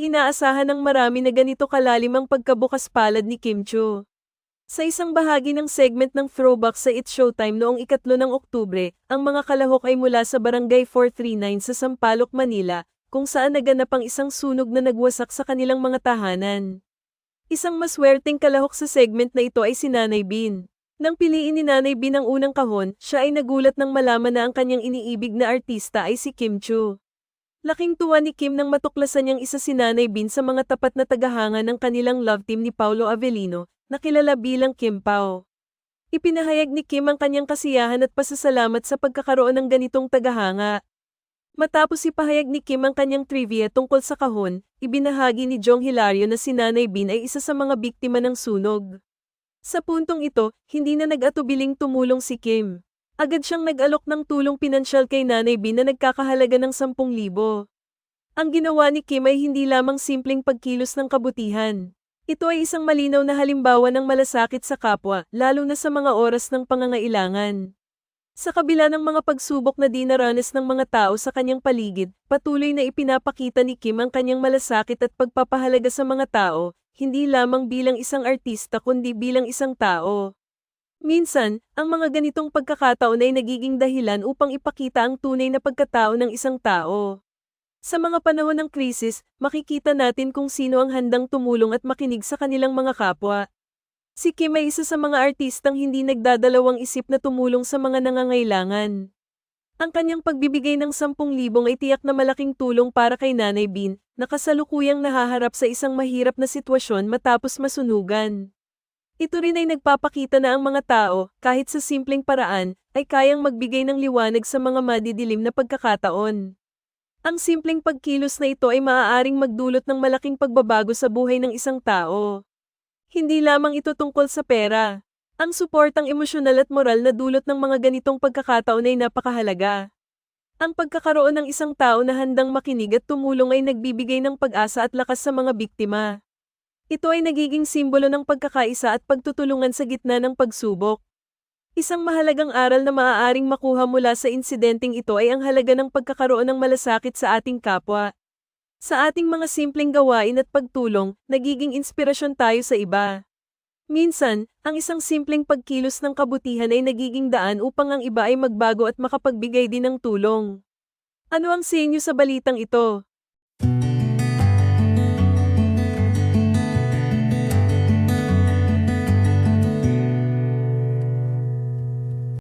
inaasahan ng marami na ganito kalalim ang pagkabukas palad ni Kim Cho. Sa isang bahagi ng segment ng Throwback sa It's Showtime noong ikatlo ng Oktubre, ang mga kalahok ay mula sa Barangay 439 sa Sampaloc, Manila, kung saan naganap ang isang sunog na nagwasak sa kanilang mga tahanan. Isang maswerteng kalahok sa segment na ito ay si Nanay Bin. Nang piliin ni Nanay Bin ang unang kahon, siya ay nagulat nang malaman na ang kanyang iniibig na artista ay si Kim Chu. Laking tuwa ni Kim nang matuklasan niyang isa si Nanay Bin sa mga tapat na tagahanga ng kanilang love team ni Paulo Avellino, na kilala bilang Kim Pao. Ipinahayag ni Kim ang kanyang kasiyahan at pasasalamat sa pagkakaroon ng ganitong tagahanga. Matapos ipahayag ni Kim ang kanyang trivia tungkol sa kahon, ibinahagi ni Jong Hilario na si Nanay Bin ay isa sa mga biktima ng sunog. Sa puntong ito, hindi na nag-atubiling tumulong si Kim. Agad siyang nag-alok ng tulong pinansyal kay Nanay Bin na nagkakahalaga ng 10,000. Ang ginawa ni Kim ay hindi lamang simpleng pagkilos ng kabutihan. Ito ay isang malinaw na halimbawa ng malasakit sa kapwa, lalo na sa mga oras ng pangangailangan. Sa kabila ng mga pagsubok na dinaranas ng mga tao sa kanyang paligid, patuloy na ipinapakita ni Kim ang kanyang malasakit at pagpapahalaga sa mga tao, hindi lamang bilang isang artista kundi bilang isang tao. Minsan, ang mga ganitong pagkakataon ay nagiging dahilan upang ipakita ang tunay na pagkatao ng isang tao. Sa mga panahon ng krisis, makikita natin kung sino ang handang tumulong at makinig sa kanilang mga kapwa. Si Kim ay isa sa mga artistang hindi nagdadalawang isip na tumulong sa mga nangangailangan. Ang kanyang pagbibigay ng 10,000 ay tiyak na malaking tulong para kay Nanay Bin, na kasalukuyang nahaharap sa isang mahirap na sitwasyon matapos masunugan. Ito rin ay nagpapakita na ang mga tao, kahit sa simpleng paraan, ay kayang magbigay ng liwanag sa mga madidilim na pagkakataon. Ang simpleng pagkilos na ito ay maaaring magdulot ng malaking pagbabago sa buhay ng isang tao. Hindi lamang ito tungkol sa pera. Ang suportang emosyonal at moral na dulot ng mga ganitong pagkakataon ay napakahalaga. Ang pagkakaroon ng isang tao na handang makinig at tumulong ay nagbibigay ng pag-asa at lakas sa mga biktima. Ito ay nagiging simbolo ng pagkakaisa at pagtutulungan sa gitna ng pagsubok. Isang mahalagang aral na maaaring makuha mula sa insidenteng ito ay ang halaga ng pagkakaroon ng malasakit sa ating kapwa. Sa ating mga simpleng gawain at pagtulong, nagiging inspirasyon tayo sa iba. Minsan, ang isang simpleng pagkilos ng kabutihan ay nagiging daan upang ang iba ay magbago at makapagbigay din ng tulong. Ano ang sinyo sa balitang ito?